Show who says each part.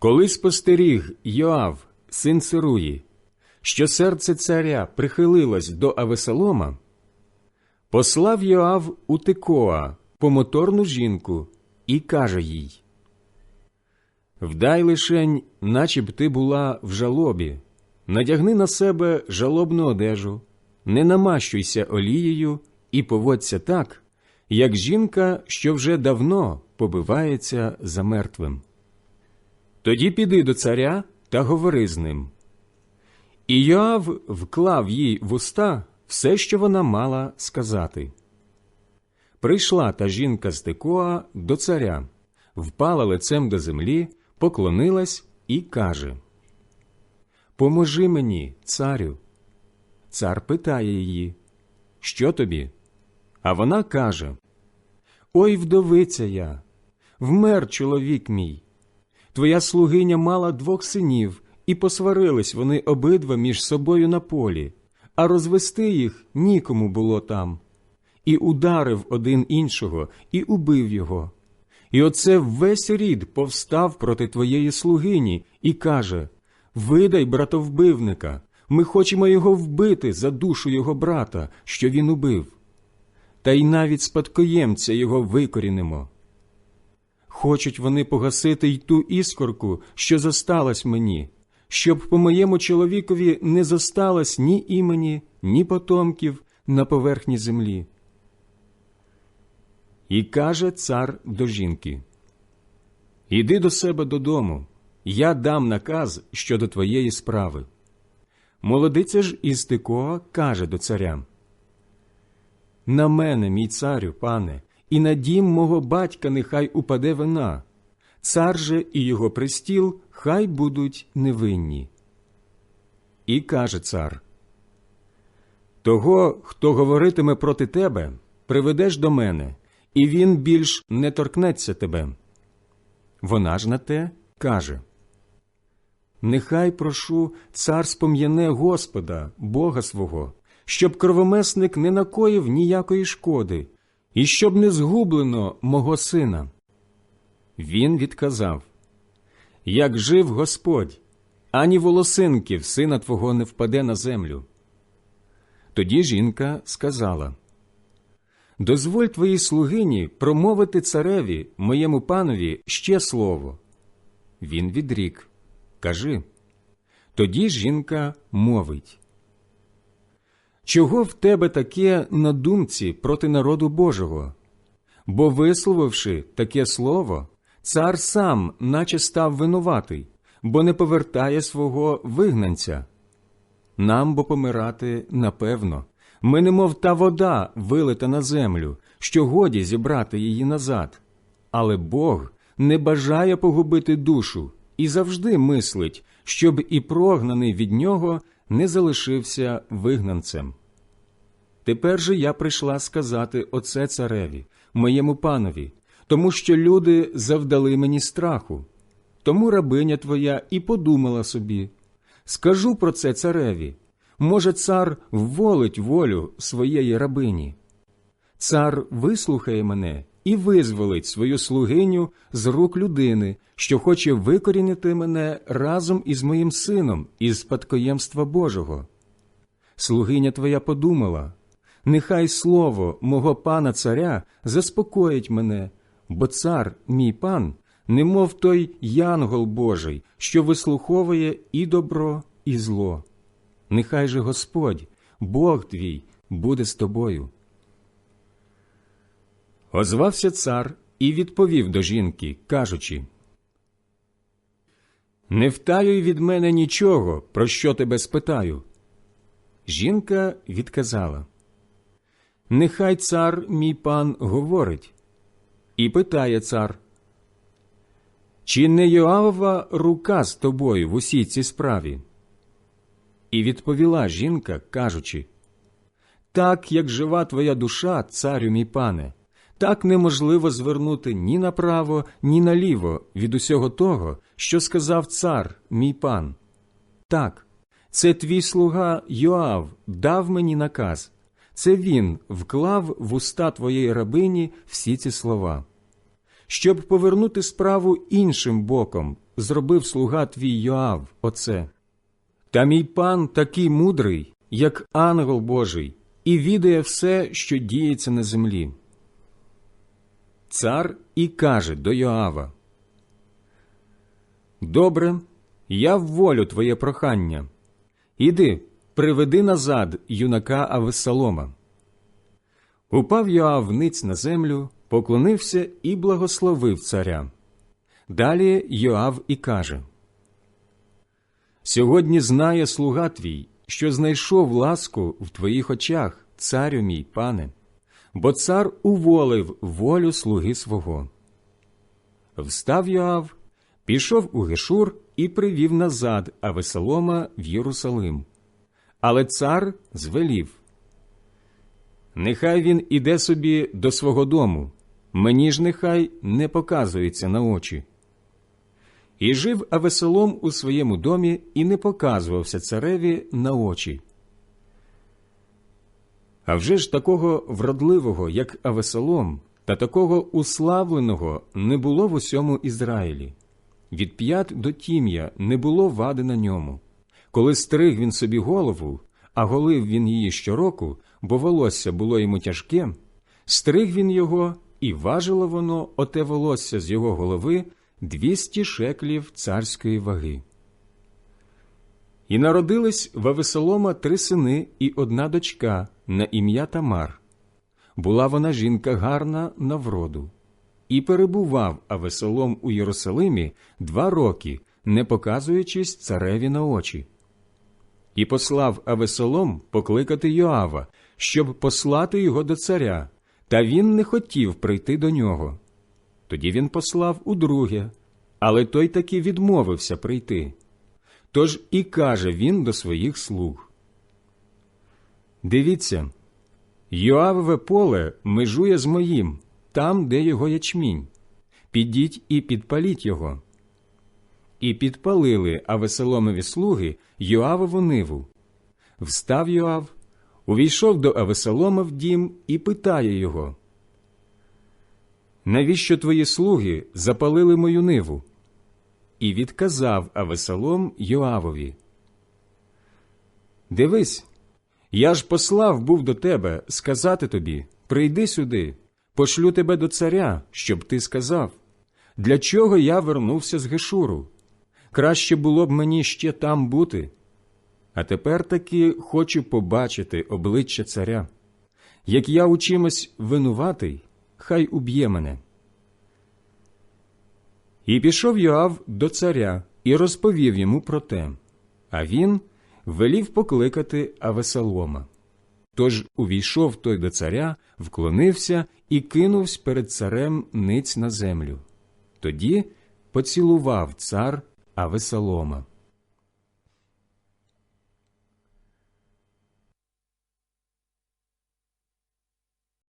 Speaker 1: Коли спостеріг Йоав, син Сируї, що серце царя прихилилось до Авесолома, послав Йоав у Тикоа помоторну жінку і каже їй Вдай лишень, наче б ти була в жалобі, надягни на себе жалобну одежу, не намащуйся олією і поводься так, як жінка, що вже давно побивається за мертвим. Тоді піди до царя та говори з ним. І Йоав вклав їй в уста все, що вона мала сказати. Прийшла та жінка з Текоа до царя, впала лицем до землі, поклонилась і каже Поможи мені, царю. Цар питає її, Що тобі? А вона каже Ой, вдовиця я, вмер чоловік мій. Твоя слугиня мала двох синів, і посварились вони обидва між собою на полі, а розвести їх нікому було там. І ударив один іншого, і убив його. І оце весь рід повстав проти твоєї слугині і каже Видай братовбивника, ми хочемо його вбити за душу його брата, що він убив. Та й навіть спадкоємця його викорінимо. Хочуть вони погасити й ту іскорку, що зосталась мені, щоб по моєму чоловікові не зосталось ні імені, ні потомків на поверхні землі. І каже цар до жінки Іди до себе додому, я дам наказ щодо твоєї справи. Молодиця ж із Тикоа каже до царя На мене, мій царю, пане, і на дім мого батька нехай упаде вина, цар же і його пристіл хай будуть невинні. І каже цар Того, хто говоритиме проти тебе, приведеш до мене, і він більш не торкнеться тебе. Вона ж на те каже Нехай прошу цар спом'яне Господа, Бога свого, щоб кровомесник не накоїв ніякої шкоди, і щоб не згублено мого сина. Він відказав Як жив Господь, ані волосинки в сина твого не впаде на землю. Тоді жінка сказала Дозволь твоїй слугині промовити цареві, моєму панові, ще слово. Він відрік Кажи. Тоді жінка мовить Чого в тебе таке на думці проти народу Божого? Бо, висловивши таке слово, цар сам, наче став винуватий, бо не повертає свого вигнанця. Нам бо помирати напевно. Ми немов та вода вилита на землю, що годі зібрати її назад. Але Бог не бажає погубити душу і завжди мислить, щоб і прогнаний від нього не залишився вигнанцем. Тепер же я прийшла сказати оце цареві, моєму панові, тому що люди завдали мені страху. Тому рабиня твоя і подумала собі скажу про це цареві. Може, цар вволить волю своєї рабині. Цар вислухає мене і визволить свою слугиню з рук людини, що хоче викорінити мене разом із моїм сином із спадкоємства Божого. Слугиня твоя подумала нехай слово мого пана царя заспокоїть мене, бо цар, мій пан, немов той янгол Божий, що вислуховує і добро, і зло. Нехай же Господь, Бог твій, буде з тобою. Озвався цар і відповів до жінки, кажучи Не втаюй від мене нічого, про що тебе спитаю. Жінка відказала Нехай цар мій пан говорить. І питає цар Чи не Йоавова рука з тобою в усій цій справі? І відповіла жінка, кажучи Так, як жива твоя душа, царю мій пане, так неможливо звернути ні направо, ні наліво від усього того, що сказав цар, мій пан. Так, це твій слуга Йоав дав мені наказ. Це він вклав в уста твоєї рабині всі ці слова. щоб повернути справу іншим боком, зробив слуга твій Йоав оце. Та мій пан такий мудрий, як ангел Божий, і відає все, що діється на землі. Цар і каже до Йоава Добре, я вволю твоє прохання. Іди, приведи назад юнака Авесалома. Упав Йоав ниць на землю, поклонився і благословив царя. Далі Йоав і каже Сьогодні знає слуга твій, що знайшов ласку в твоїх очах, царю мій пане, бо цар уволив волю слуги свого. Встав Йоав, пішов у Гешур і привів назад Авесолома в Єрусалим. Але цар звелів Нехай він іде собі до свого дому, мені ж нехай не показується на очі. І жив Авесолом у своєму домі і не показувався цареві на очі. А вже ж такого вродливого, як Авесолом, та такого уславленого не було в усьому Ізраїлі. Від п'ят до тім'я не було вади на ньому. Коли стриг він собі голову, а голив він її щороку, бо волосся було йому тяжке, стриг він його, і важило воно оте волосся з його голови двісті шеклів царської ваги. І народились в Авесолома три сини і одна дочка на ім'я Тамар. Була вона жінка гарна на вроду. І перебував Авесолом у Єрусалимі два роки, не показуючись цареві на очі. І послав Авесолом покликати Йоава, щоб послати його до царя, та він не хотів прийти до нього. Тоді він послав удруге, але той таки відмовився прийти. Тож і каже він до своїх слуг. Дивіться, Йоавове поле межує з моїм, там, де його ячмінь. Підіть і підпаліть його. І підпалили Авесоломові слуги Йоавову ниву. Встав Йоав, увійшов до Авесолома в дім і питає його Навіщо твої слуги запалили мою ниву? І відказав Авесолом Йоавові. Дивись, я ж послав був до тебе сказати тобі прийди сюди, пошлю тебе до царя, щоб ти сказав, для чого я вернувся з Гешуру? Краще було б мені ще там бути. А тепер таки хочу побачити обличчя царя. Як я у чимось винуватий, хай уб'є мене. І пішов Йоав до царя і розповів йому про те, а він велів покликати Авесалома. Тож увійшов той до царя, вклонився і кинувся перед царем ниць на землю. Тоді поцілував цар Авесалома.